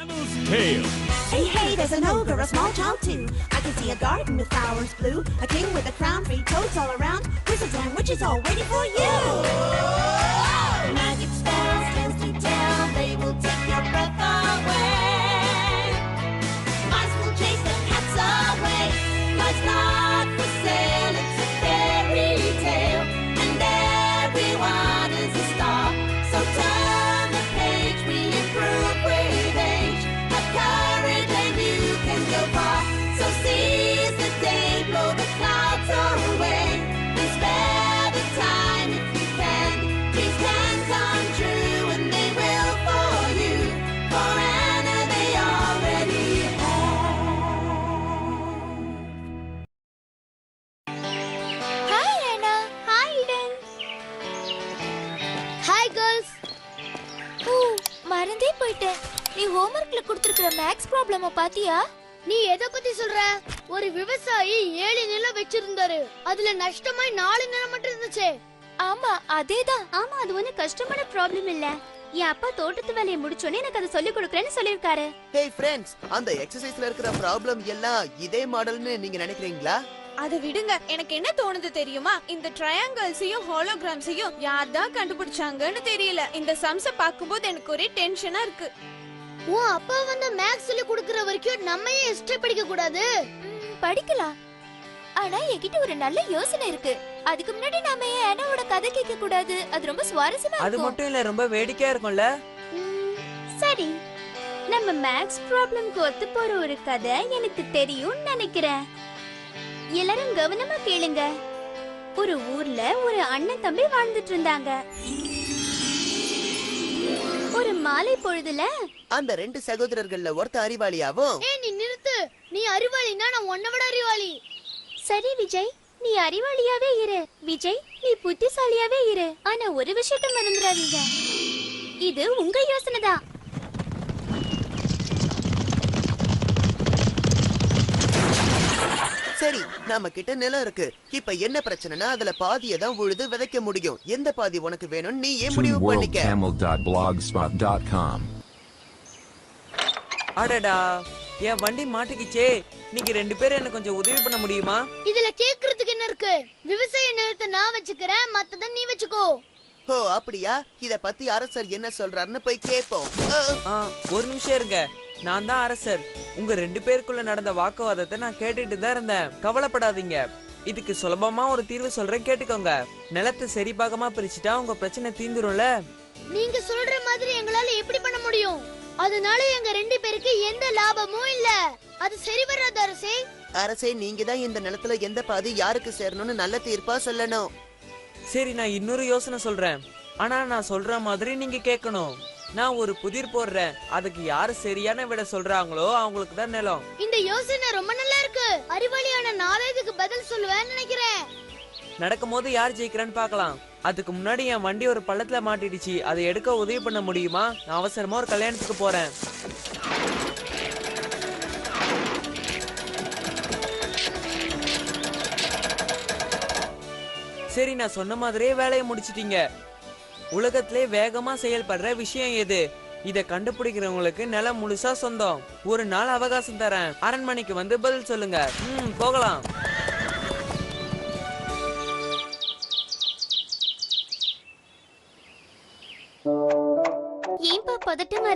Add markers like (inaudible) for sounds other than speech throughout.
Anna's. Hey, hey, there's an ogre, a small child too. I can see a garden with flowers blue, a king with a crown, three toads all around, wizards and witches all waiting for you. ப்ராப்ளம பாத்தியா? நீ எதை பத்தி சொல்ற? ஒரு விவசாயி ஏழு நிலம் வச்சிருந்தாரு. அதுல நஷ்டமாய் நாலு நிலம் மட்டும் இருந்துச்சு. ஆமா அதேதான். ஆமா அது ஒண்ணு கஷ்டமான ப்ராப்ளம் இல்ல. என் அப்பா தோட்டத்து வேலையை முடிச்சோனே எனக்கு அதை சொல்லி கொடுக்கறேன்னு சொல்லிருக்காரு ஹே ஃப்ரெண்ட்ஸ் அந்த எக்ஸசைஸ்ல இருக்கிற ப்ராப்ளம் எல்லாம் இதே மாடல்னு நீங்க நினைக்கிறீங்களா? அதை விடுங்க. எனக்கு என்ன தோணுது தெரியுமா? இந்த ட்ரையாங்கிள்ஸையும் ஹாலோகிராம்ஸையும் யார் தான் கண்டுபிடிச்சாங்கன்னு தெரியல. இந்த சம்ஸ பாக்கும்போது எனக்கு ஒரே டென்ஷனா இருக்கு. உன் அப்பா வந்து மேக்ஸ் சொல்லி கொடுக்கற வரைக்கும் நம்ம ஏன் ஹிஸ்டரி படிக்க கூடாது. படிக்கலாம். ஆனா என்கிட்ட ஒரு நல்ல யோசனை இருக்கு. அதுக்கு முன்னாடி நாம ஏன் அண்ணாவோட கதை கேட்க கூடாது? அது ரொம்ப சுவாரஸ்யமா அது இருக்கும். மட்டும் இல்ல ரொம்ப வேடிக்கையா இருக்கும்ல? ம், சரி. நம்ம மேக்ஸ் ப்ராப்ளம்க்கு ஒத்து போற ஒரு கதை எனக்கு தெரியும் நினைக்கிறேன். எல்லாரும் கவனமா கேளுங்க. ஒரு ஊர்ல ஒரு அண்ணன் தம்பி வாழ்ந்துட்டு இருந்தாங்க. ஒரு மாலை பொழுதுல அந்த ரெண்டு சகோதரர்கள்ல ஒருத்த அறிவாளியாவும் ஏய் நீ நிறுத்து. நீ அறிவாளினா நான் உன்னை விட அறிவாளி. சரி விஜய். நீ அறிவாளியாவே இரு. விஜய் நீ புத்திசாலியாவே இரு. ஆனா ஒரு விஷயத்த மறந்துடாதீங்க. இது உங்க யோசனை தான். சரி நம்ம கிட்ட நிலம் இருக்கு. இப்ப என்ன பிரச்சனைனா அதுல பாதியை தான் உழுது விதைக்க முடியும். எந்த பாதி உனக்கு வேணும்னு நீ ஏன் முடிவு பண்ணிக்க. அடடா என் வண்டி மாட்டிக்கிச்சே. நீங்க ரெண்டு பேரும் எனக்கு கொஞ்சம் உதவி பண்ண முடியுமா? இதுல கேக்குறதுக்கு என்ன இருக்கு? விவசாய நிலத்தை நான் வச்சுக்கிறேன் மத்தத நீ வச்சுக்கோ. ஓ அப்படியா? இத பத்தி அரசர் என்ன சொல்றாருன்னு போய் ஆ, ஒரு நிமிஷம் இருங்க. நான் தான் அரசர். உங்க ரெண்டு பேருக்குள்ள நடந்த வாக்குவாதத்தை நான் கேட்டுட்டு தான் இருந்தேன். கவலைப்படாதீங்க. இதுக்கு சுலபமா ஒரு தீர்வு சொல்றேன் கேட்டுக்கோங்க. நிலத்தை சரி பாகமா பிரிச்சுட்டா உங்க பிரச்சனை தீந்துரும்ல? நீங்க சொல்ற மாதிரி எங்களால எப்படி பண்ண முடியும்? அதனால எங்க ரெண்டு பேருக்கு எந்த லாபமும் இல்ல. அது சரி வராது அரசே அரசே நீங்க தான் இந்த நிலத்துல எந்த பாதி யாருக்கு சேரணும்னு நல்ல தீர்ப்பா சொல்லணும். சரி நான் இன்னொரு யோசனை சொல்றேன். ஆனா நான் சொல்ற மாதிரி நீங்க கேட்கணும் நான் ஒரு புதிர் போடுறேன். அதுக்கு யாரு சரியான விட சொல்றாங்களோ அவங்களுக்கு தான் நிலம். இந்த யோசனை ரொம்ப நல்லா இருக்கு. அறிவாளியான நாளே இதுக்கு பதில் சொல்லுவேன்னு நினைக்கிறேன். நடக்கும்போது யார் ஜெயிக்கிறான்னு பார்க்கலாம். அதுக்கு முன்னாடி என் வண்டி ஒரு பள்ளத்துல மாட்டிடுச்சு. அதை எடுக்க உதவி பண்ண முடியுமா? நான் அவசரமா ஒரு கல்யாணத்துக்கு போறேன். சரி நான் சொன்ன மாதிரியே வேலையை முடிச்சிட்டீங்க. உலகத்திலே வேகமா செயல்படுற விஷயம் எது? இத கண்டுபிடிக்கிறவங்களுக்கு நிலம் முழுசா சொந்தம். ஒரு நாள் அவகாசம் தரேன். அரண்மனைக்கு வந்து பதில் சொல்லுங்க. ம் போகலாம்.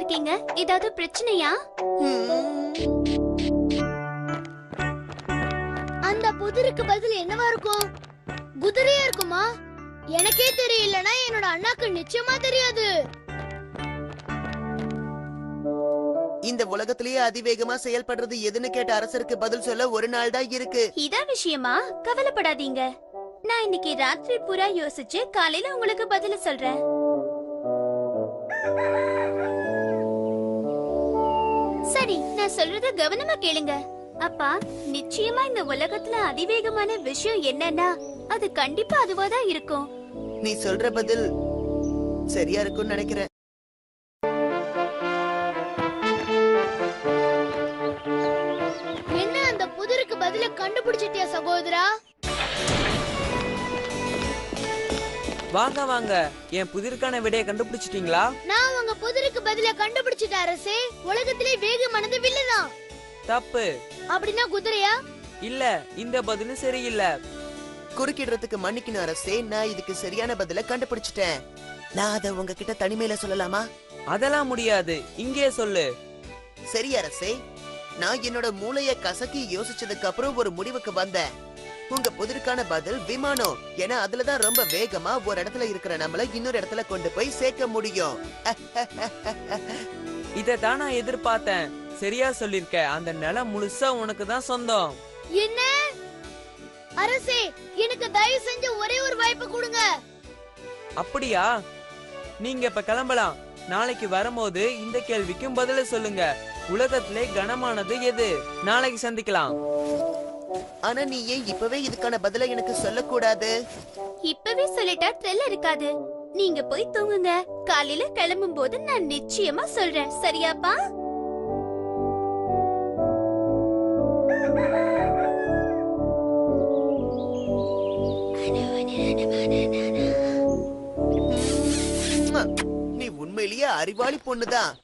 இருக்கீங்க? ஏதாவது பிரச்சனையா? அந்த புதிருக்கு பதில் என்னவா இருக்கும்? குதிரையா இருக்குமா? எனக்கே தெரியலனா என்னோட அண்ணாக்கு நிச்சயமா தெரியாது. இந்த உலகத்திலேயே அதிவேகமா செயல்படுறது எதுன்னு கேட்ட அரசருக்கு பதில் சொல்ல ஒரு நாள் தான் இருக்கு. இதான் விஷயமா? கவலைப்படாதீங்க. நான் இன்னைக்கு ராத்திரி பூரா யோசிச்சு காலையில உங்களுக்கு பதில சொல்றேன். நான் சொல்றத கவனமா கேளுங்க. அப்பா நிச்சயமா இந்த உலகத்துல அதிவேகமான விஷயம் என்னன்னா அது கண்டிப்பா அதுவாதான் இருக்கும். நீ சொல்ற பதில் சரியா இருக்கும்னு நினைக்கிறேன். என்ன அந்த புதிருக்கு பதில கண்டுபிடிச்சிட்டியா சகோதரா? வாங்க வாங்க. என் புதிருக்கான விடையை கண்டுபிடிச்சிட்டீங்களா? நான் உங்க புதிருக்கு பதிலா கண்டுபிடிச்சிட்ட அரசே. உலகத்திலே வேகமானது வில்லுதான். தப்பு. அப்படின்னா குதிரையா? இல்ல இந்த பதிலும் சரியில்லை. குறுக்கிடுறதுக்கு மன்னிக்கணும் அரசே. நான் இதுக்கு சரியான பதில கண்டுபிடிச்சிட்டேன். நான் அதை உங்ககிட்ட தனிமையில சொல்லலாமா? அதெல்லாம் முடியாது. இங்கே சொல்லு. சரி அரசே. நான் என்னோட மூளைய கசக்கி யோசிச்சதுக்கு அப்புறம் ஒரு முடிவுக்கு வந்தேன். உங்க புதிருக்கான பதில் விமானம். ஏன்னா அதுலதான் ரொம்ப வேகமா ஒரு இடத்துல இருக்கிற நம்மள இன்னொரு இடத்துல கொண்டு போய் சேர்க்க முடியும். (laughs) இதை தான் நான் எதிர்பார்த்தேன். சரியா சொல்லிருக்க. அந்த நிலம் முழுசா உனக்கு தான் சொந்தம். என்ன? அரசே எனக்கு தயவு செஞ்சு ஒரே ஒரு வாய்ப்பு கொடுங்க. அப்படியா? நீங்க இப்ப கிளம்பலாம். நாளைக்கு வரும்போது இந்த கேள்விக்கும் பதில சொல்லுங்க. உலகத்திலே கனமானது எது? நாளைக்கு சந்திக்கலாம். ஆனா நீ ஏன் இப்பவே இதுக்கான பதில எனக்கு சொல்லக்கூடாது? இப்பவே சொல்லிட்டா த்ரில் இருக்காது. நீங்க போய் தூங்குங்க. காலையில கிளம்பும் போது நான் நிச்சயமா சொல்றேன். சரியாப்பா. நீ உண்மையிலேயே அறிவாளி பொண்ணுதான்.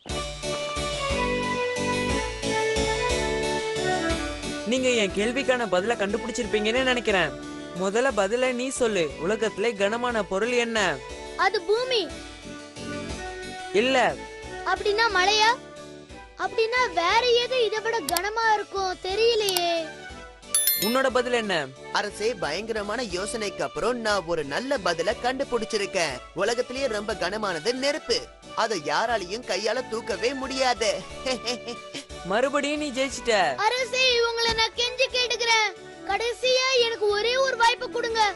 நீங்க என் கேள்விக்கான பதில கண்டுபிடிச்சிருப்பீங்கன்னு நினைக்கிறேன். முதல்ல பதில நீ சொல்லு. உலகத்திலே கனமான பொருள் என்ன? அது பூமி. இல்ல. அப்படின்னா மழையா அப்படின்னா வேற எது இதை விட கனமா இருக்கும் தெரியலையே. உன்னோட பதில் என்ன? அரசே பயங்கரமான யோசனைக்கு அப்புறம் நான் ஒரு நல்ல பதில கண்டுபிடிச்சிருக்கேன். உலகத்திலேயே ரொம்ப கனமானது நெருப்பு. அதை யாராலையும் கையால தூக்கவே முடியாது. (laughs) மறுபடியும் நீ ஜெயிச்சிட்ட. அரசே இவங்களை நான் கெஞ்சி கேட்டுக்கிறேன். கடைசியா எனக்கு ஒரே ஒரு வாய்ப்பு கொடுங்க.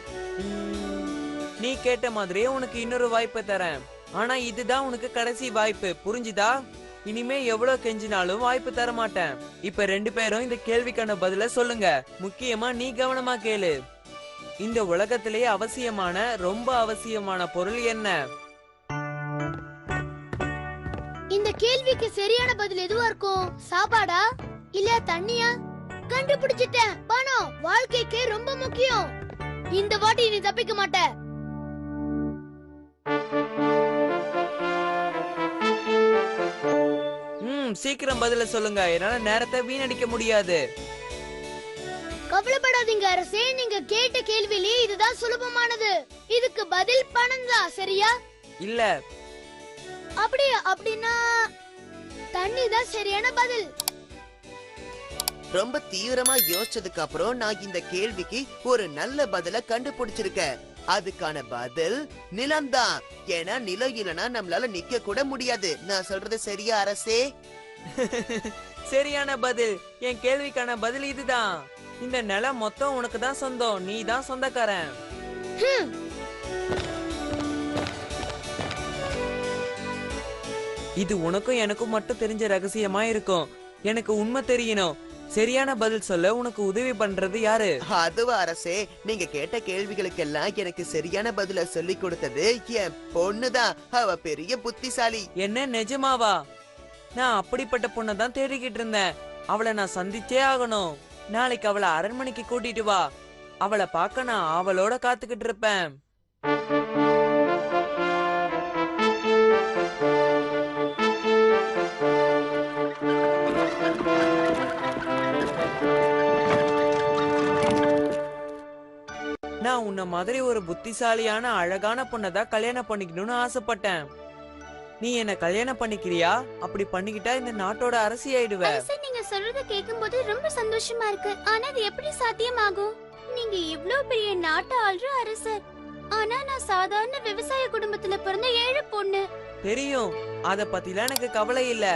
நீ கேட்ட மாதிரியே உனக்கு இன்னொரு வாய்ப்பு தரேன். ஆனா இதுதான் உனக்கு கடைசி வாய்ப்பு. புரிஞ்சுதா? இனிமே எவ்வளவு கெஞ்சினாலும் வாய்ப்பு தர மாட்டேன். இப்ப ரெண்டு பேரும் இந்த கேள்விக்கான பதில சொல்லுங்க. முக்கியமா நீ கவனமா கேளு. இந்த உலகத்திலேயே அவசியமான ரொம்ப அவசியமான பொருள் என்ன? இந்த கேள்விக்கு சரியான பதில் எதுவா இருக்கும்? சாப்பாடா? இல்ல தண்ணியா? கண்டுபிடிச்சிட்டேன். பணம். வாழ்க்கைக்கு ரொம்ப முக்கியம். இந்த வாட்டி நீ தப்பிக்க மாட்ட. ம் சீக்கிரம் பதில சொல்லுங்க. என்னால நேரத்தை வீணடிக்க முடியாது. கவலைப்படாதீங்க அரசே. நீங்க கேட்ட கேள்வியிலே இதுதான் சுலபமானது. இதுக்கு பதில் பணம் தான் சரியா? இல்ல. அப்படியா அப்படின்னா தண்ணி தான் சரியான பதில். ரொம்ப தீவிரமா யோசிச்சதுக்கு அப்புறம் நான் இந்த கேள்விக்கு ஒரு நல்ல பதில கண்டுபிடிச்சிருக்கேன். அதுக்கான பதில் நிலம்தான். ஏன்னா நிலம் இல்லைன்னா நம்மளால நிக்க கூட முடியாது. நான் சொல்றது சரியா அரசே? (laughs) சரியான பதில். என் கேள்விக்கான பதில் இதுதான். இந்த நிலம் மொத்தம் உனக்கு தான் சொந்தம். நீ தான் சொந்தக்காரன் இது உனக்கும் எனக்கும் மட்டும் தெரிஞ்ச ரகசியமா இருக்கும். எனக்கு உண்மை தெரியணும். சரியான பதில் சொல்ல உனக்கு உதவி பண்றது யாரு? அதுவா அரசே நீங்க கேட்ட கேள்விகளுக்கெல்லாம் எனக்கு சரியான பதில சொல்லி கொடுத்தது என் பொண்ணுதான். அவ பெரிய புத்திசாலி. என்ன நிஜமாவா? நான் அப்படிப்பட்ட பொண்ணை தான் தேடிக்கிட்டு இருந்தேன். அவளை நான் சந்திச்சே ஆகணும். நாளைக்கு அவளை அரண்மனைக்கு கூட்டிட்டு வா. அவளை பார்க்க நான் அவளோட காத்துக்கிட்டு இருப்பேன். நான் உன்ன மாதிரி ஒரு புத்திசாலியான அழகான பொண்ணை தான் கல்யாணம் பண்ணிக்கணும்னு ஆசைப்பட்டேன். நீ என்ன கல்யாணம் பண்ணிக்கிறியா? அப்படி பண்ணிக்கிட்டா இந்த நாட்டோட அரசி ஆயிடுவ. அரசே நீங்க சொல்றத கேட்கும்போது ரொம்ப சந்தோஷமா இருக்கு. ஆனா அது எப்படி சாத்தியமாகும்? நீங்க இவ்ளோ பெரிய நாட்டு ஆள்ற அரசர். ஆனா நான் சாதாரண விவசாய குடும்பத்துல பிறந்த ஏழை பொண்ணு. தெரியும். அத பத்திலாம் எனக்கு கவலை இல்ல.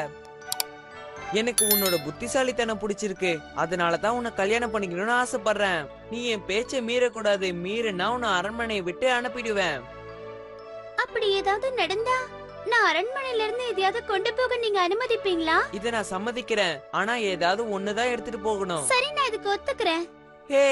எனக்கு உன்னோட புத்திசாலித்தனம் பிடிச்சிருக்கு. அதனால தான் உன்னை கல்யாணம் பண்ணிக்கணும்னு ஆசைப்படுறேன். நீ என் பேச்சை மீறக்கூடாது. மீறினா உன்னை அரண்மனையை விட்டு அனுப்பிடுவேன். அப்படி ஏதாவது நடந்தா? நான் அரண்மனையில இருந்து எதையாவது கொண்டு போக நீங்க அனுமதிப்பீங்களா? இத நான் சம்மதிக்கிறேன். ஆனா ஏதாவது ஒண்ணுதான் எடுத்துட்டு போகணும். சரி நான் இதுக்கு ஒத்துக்கிறேன். ஹே!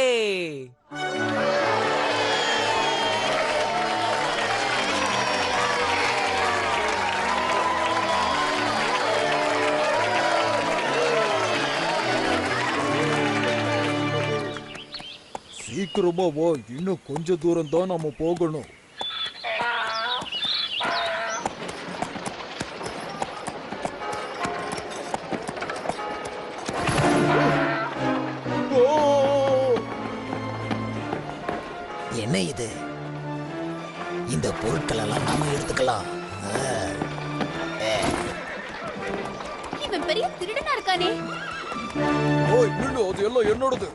சீக்கிரமா வா. இன்னும் கொஞ்ச தூரம் தான் நம்ம போகணும். என்ன இது? இந்த பொருட்கள் எல்லாம் நாம எடுத்துக்கலாம். இவன் பெரிய திருடனா இருக்கானே. ஓய் நில்லு அது எல்லாம் என்னோடது.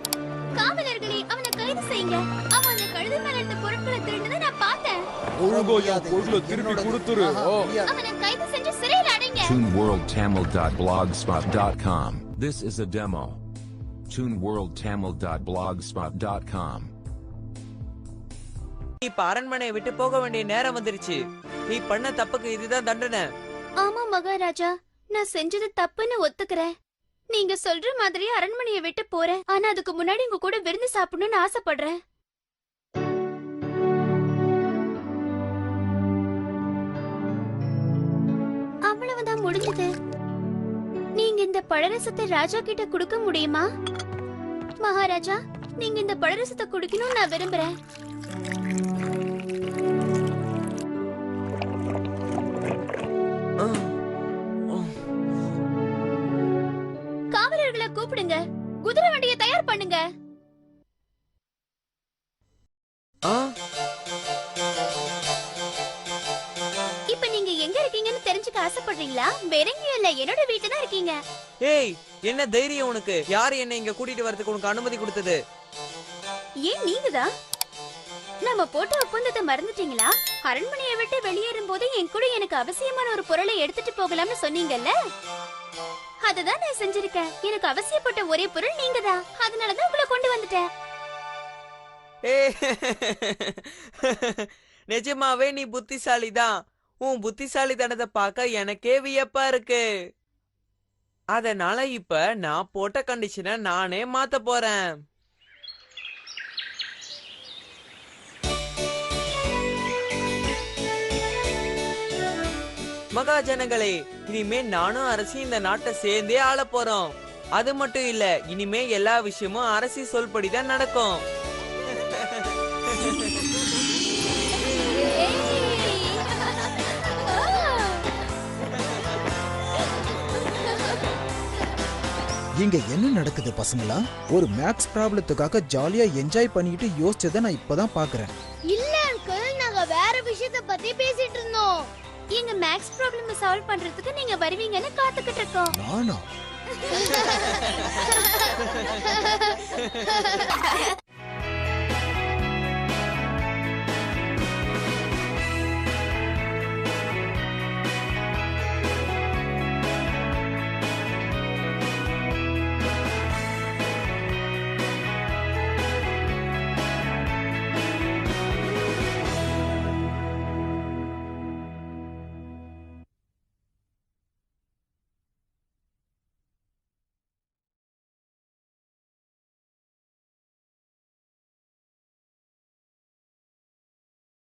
செய்யுங்க. அவன் அந்த கழுதை மேல இருந்த பொருட்களை திருடுனதை நான் பார்த்தேன். ஒழுங்கா என் பொருளை திருப்பி கொடுத்துரு. ஆ. அவனை கைது செஞ்சு சிறையில் அடைங்க. TuneWorldTamil.blogspot.com. This is a demo. TuneWorldTamil.blogspot.com. இப்ப அரண்மனையை விட்டு போக வேண்டிய நேரம் வந்துருச்சு. நீ பண்ண தப்புக்கு இதுதான் தண்டனை. ஆமா மகாராஜா. நான் செஞ்சது தப்புன்னு ஒத்துக்கிறேன். நீங்க சொல்ற மாதிரி அரண்மனையை விட்டு போறேன். ஆனா அதுக்கு முன்னாடி உங்க கூட விருந்து சாப்பிடணும்னு ஆசைப்படுறேன். அவ்வளவுதான் முடிஞ்சது. நீங்க இந்த பழரசத்தை ராஜா கிட்ட கொடுக்க முடியுமா? மகாராஜா நீங்க இந்த பழரசத்தை குடிக்கணும்னு நான் விரும்புறேன். குதிரை வண்டியை தயார் பண்ணுங்க. இப்ப நீங்க எங்க இருக்கீங்கன்னு தெரிஞ்சுக்க ஆசைப்படுறீங்களா? வேற எங்கேயும் இல்ல என்னோட வீட்டுல தான் இருக்கீங்க. ஏய் என்ன தைரியம் உனக்கு? யாரு என்ன இங்க கூட்டிட்டு வரதுக்கு உனக்கு அனுமதி கொடுத்தது? ஏன் நீங்கதான்? நம்ம போட்ட ஒப்பந்தத்தை மறந்துட்டீங்களா? அரண்மனையை விட்டு வெளியேறும் போது என் கூட எனக்கு அவசியமான ஒரு பொருளை எடுத்துட்டு போகலாம்னு சொன்னீங்கல்ல? அததான் நான் செஞ்சிருக்கேன். எனக்கு அவசியப்பட்ட ஒரே பொருள் நீங்கதான். அதனாலதான் உங்களை கொண்டு வந்துட்டேன். நிஜமாவே நீ புத்திசாலிதான். உன் புத்திசாலித்தனத்தை பார்க்க எனக்கே வியப்பா இருக்கு. அதனால இப்ப நான் போட்ட கண்டிஷனை நானே மாத்த போறேன். மகாஜனங்களே இனிமே நானும் அரசி இந்த நாட்டை சேர்ந்தே ஆள போறோம் அது மட்டும் இல்ல இனிமே எல்லா விஷயமும் அரசி சொல்படிதான் நடக்கும். இங்க என்ன நடக்குது பசங்களா? ஒரு மேக்ஸ் ப்ராப்ளத்துக்காக ஜாலியா என்ஜாய் பண்ணிட்டு யோசிச்சதை நான் இப்பதான் பாக்குறேன். இல்ல அங்கிள் நாங்க வேற விஷயத்த பத்தி பேசிட்டு இருந்தோம். எங்க மேக்ஸ் ப்ராப்ளம் சால்வ் பண்றதுக்கு நீங்க வருவீங்கன்னு காத்துக்கிட்டு இருக்கோம் நானா? (laughs)